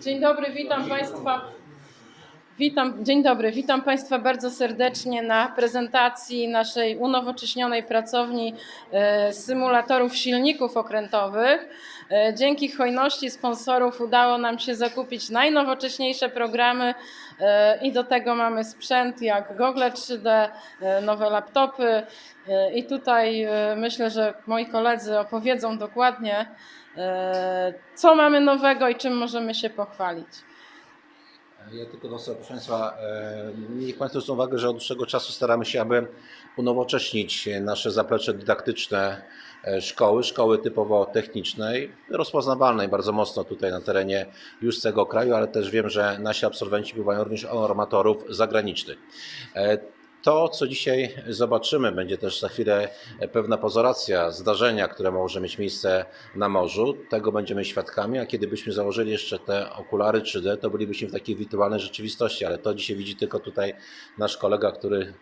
Dzień dobry, witam Państwa. Witam, dzień dobry, witam Państwa bardzo serdecznie na prezentacji naszej unowocześnionej pracowni e, symulatorów silników okrętowych. E, Dzięki hojności sponsorów udało nam się zakupić najnowocześniejsze programy e, i do tego mamy sprzęt jak gogle 3D, e, nowe laptopy i tutaj myślę, że moi koledzy opowiedzą dokładnie co mamy nowego i czym możemy się pochwalić. Ja tylko do proszę Państwa, e, niech Państwo zwrócą uwagę, że od dłuższego czasu staramy się, aby unowocześnić nasze zaplecze dydaktyczne e, szkoły, szkoły typowo technicznej, rozpoznawalnej bardzo mocno tutaj na terenie już całego kraju, ale też wiem, że nasi absolwenci bywają również armatorów zagranicznych. To, co dzisiaj zobaczymy, będzie też za chwilę pewna pozoracja zdarzenia, które może mieć miejsce na morzu. Tego będziemy świadkami, a kiedy byśmy założyli jeszcze te okulary 3D, to bylibyśmy w takiej wirtualnej rzeczywistości, ale to dzisiaj widzi tylko tutaj nasz kolega, który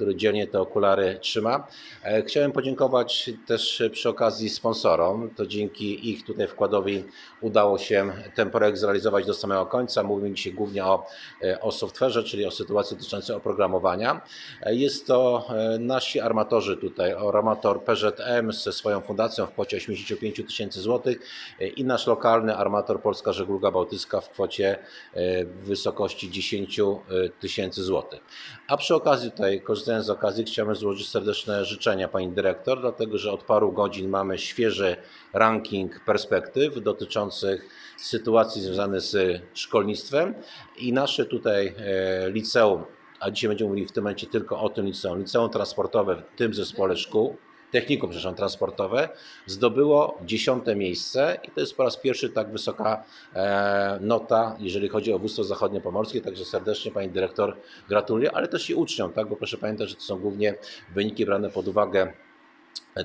który dzielnie te okulary trzyma. E, Chciałem podziękować też przy okazji sponsorom. To dzięki ich tutaj wkładowi udało się ten projekt zrealizować do samego końca. Mówimy dzisiaj głównie o, e, o software'ze, czyli o sytuacji dotyczącej oprogramowania. E, Jest to nasi armatorzy tutaj, armator PZM ze swoją fundacją w kwocie 85 tysięcy złotych i nasz lokalny armator Polska Żegluga Bałtycka w kwocie w wysokości 10 tysięcy złotych. A przy okazji tutaj, korzystając z okazji, chciałbym złożyć serdeczne życzenia Pani Dyrektor, dlatego że od paru godzin mamy świeży ranking perspektyw dotyczących sytuacji związanych z szkolnictwem i nasze tutaj e, liceum, a dzisiaj będziemy mówili w tym momencie tylko o tym liceum, liceum transportowe w tym zespole szkół, technikum, przepraszam, transportowe, zdobyło dziesiąte miejsce i to jest po raz pierwszy tak wysoka e, nota, jeżeli chodzi o województwo zachodniopomorskie, także serdecznie Pani Dyrektor gratuluję, ale też i uczniom, tak, bo proszę pamiętać, że to są głównie wyniki brane pod uwagę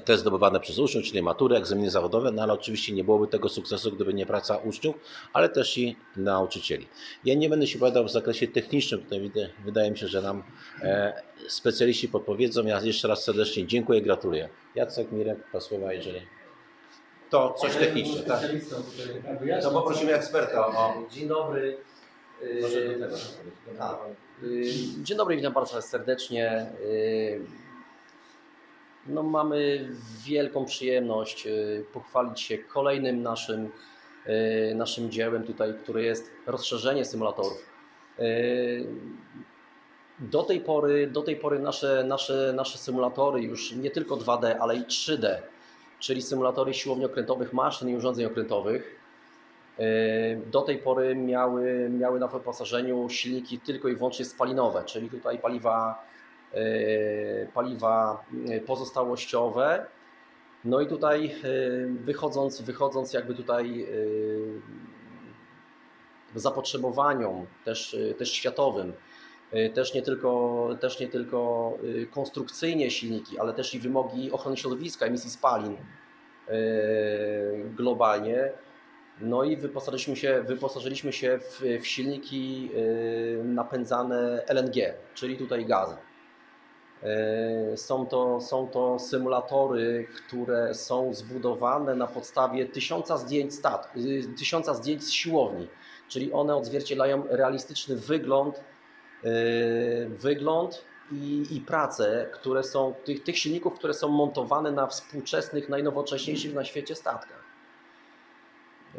te zdobywane przez uczniów, czyli matury, egzaminy zawodowe, no ale oczywiście nie byłoby tego sukcesu, gdyby nie praca uczniów, ale też i nauczycieli. Ja nie będę się opowiadał w zakresie technicznym, tutaj wydaje mi się, że nam e, specjaliści podpowiedzą. Ja jeszcze raz serdecznie dziękuję, gratuluję. Jacek, Mirek, dwa słowa, jeżeli to coś techniczne, tak? To poprosimy eksperta o... Dzień dobry. Może do tego. tak. Dzień dobry, witam bardzo serdecznie. No, mamy wielką przyjemność yy, pochwalić się kolejnym naszym, yy, naszym dziełem tutaj, które jest rozszerzenie symulatorów. Yy, Do tej pory, do tej pory nasze, nasze, nasze symulatory już nie tylko 2D, ale i 3D, czyli symulatory siłowni okrętowych maszyn i urządzeń okrętowych, do tej pory miały, miały na wyposażeniu silniki tylko i wyłącznie spalinowe, czyli tutaj paliwa, paliwa yy, pozostałościowe. No i tutaj yy, wychodząc, wychodząc jakby tutaj zapotrzebowaniom też, też światowym, też nie tylko, też nie tylko konstrukcyjnie silniki, ale też i wymogi ochrony środowiska, emisji spalin globalnie, no i wyposażyliśmy się, wyposażyliśmy się w, w silniki napędzane LNG, czyli tutaj gazem. Y, Są to, są to symulatory, które są zbudowane na podstawie tysiąca zdjęć statku, y, tysiąca zdjęć z siłowni, czyli one odzwierciedlają realistyczny wygląd, y, wygląd i, i prace, które są tych, tych silników, które są montowane na współczesnych, najnowocześniejszych na świecie statkach.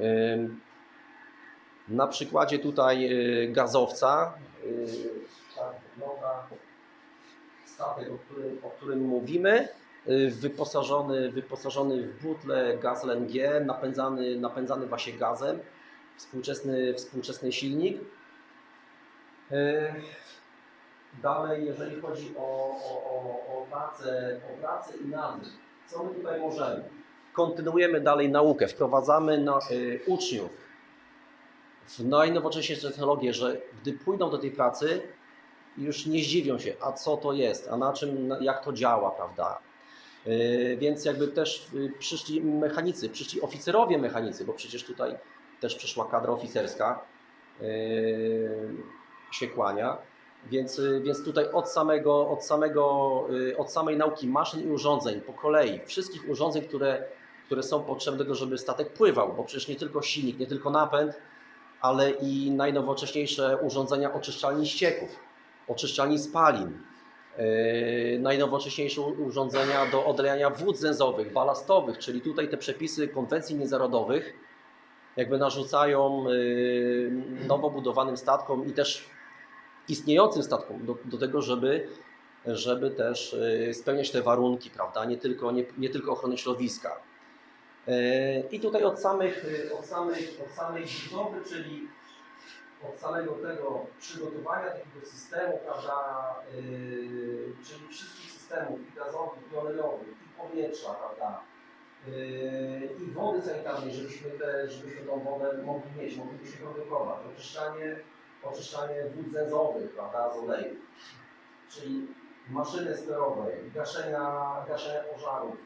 Ym, Na przykładzie tutaj gazowca, statek, o którym, o którym mówimy, y, wyposażony, wyposażony w butle gaz LNG, napędzany, napędzany właśnie gazem, współczesny, współczesny silnik. Y, Dalej, jeżeli chodzi o, o, o, o, pracę, o pracę i nadzór, co my tutaj możemy? kontynuujemy dalej naukę, wprowadzamy na, y, uczniów w najnowocześniejsze technologie, że gdy pójdą do tej pracy, już nie zdziwią się, a co to jest, a na czym, jak to działa, prawda? Y, więc jakby też y, przyszli mechanicy, przyszli oficerowie mechanicy, bo przecież tutaj też przyszła kadra oficerska, y, się kłania. Więc, więc tutaj od, samego, od, samego, od samej nauki maszyn i urządzeń po kolei, wszystkich urządzeń, które, które są potrzebne do żeby statek pływał, bo przecież nie tylko silnik, nie tylko napęd, ale i najnowocześniejsze urządzenia oczyszczalni ścieków, oczyszczalni spalin, yy, najnowocześniejsze urządzenia do odlejania wód zęzowych, balastowych, czyli tutaj te przepisy konwencji międzynarodowych jakby narzucają yy, nowo budowanym statkom i też istniejącym statkom do, do tego, żeby, żeby też yy, spełniać te warunki, prawda? Nie tylko, nie, nie tylko ochrony środowiska. I tutaj od samych, od samych, od samej budowy, czyli samego tego przygotowania takiego systemu, prawda, yy, czyli wszystkich systemów i gazowych, i olejowych, i powietrza, prawda, yy, i wody sanitarnej, żebyśmy, te, żebyśmy tą wodę mogli mieć, moglibyśmy produkować, oczyszczanie, oczyszczanie wód zęzowych, prawda, z oleju, czyli maszyny sterowe, gaszenia, gaszenia pożarów,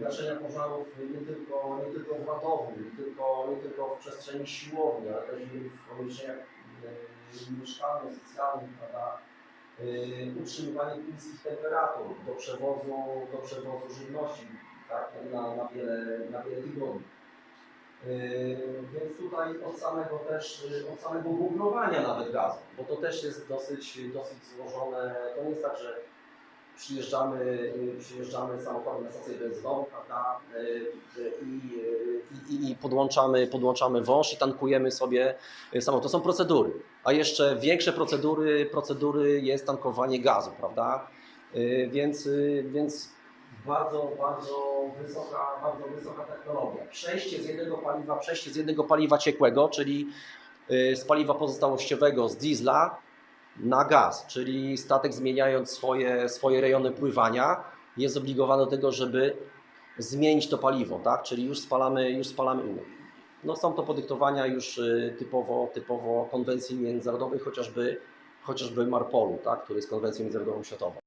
gaszenia pożarów nie tylko, nie tylko w ratowni, nie tylko, nie tylko w przestrzeni siłowni, ale też w pomieszczeniach e, mieszkalnych, socjalnych, prawda? E, Utrzymywanie niskich temperatur do przewozu, do przewozu żywności tak? na, na, wiele, na wiele tygodni. E, Więc tutaj od samego też, e, od samego bublowania nawet gazu, bo to też jest dosyć, dosyć złożone. To nie jest tak, że przyjeżdżamy, y, przyjeżdżamy samochodem na stację benzynową, prawda, y, y, i, i, i podłączamy, podłączamy wąż i tankujemy sobie samochód. To są procedury. A jeszcze większe procedury, procedury jest tankowanie gazu, prawda? Więc, więc bardzo, bardzo wysoka, bardzo wysoka technologia. Przejście z jednego paliwa, przejście z jednego paliwa ciekłego, czyli z paliwa pozostałościowego, z diesla, na gaz, czyli statek zmieniając swoje, swoje rejony pływania jest zobligowany do tego, żeby zmienić to paliwo, tak? czyli już spalamy, już spalamy inne. No są to podyktowania już y, typowo, typowo konwencji międzynarodowej, chociażby, chociażby Marpolu, tak? który jest konwencją międzynarodową światową.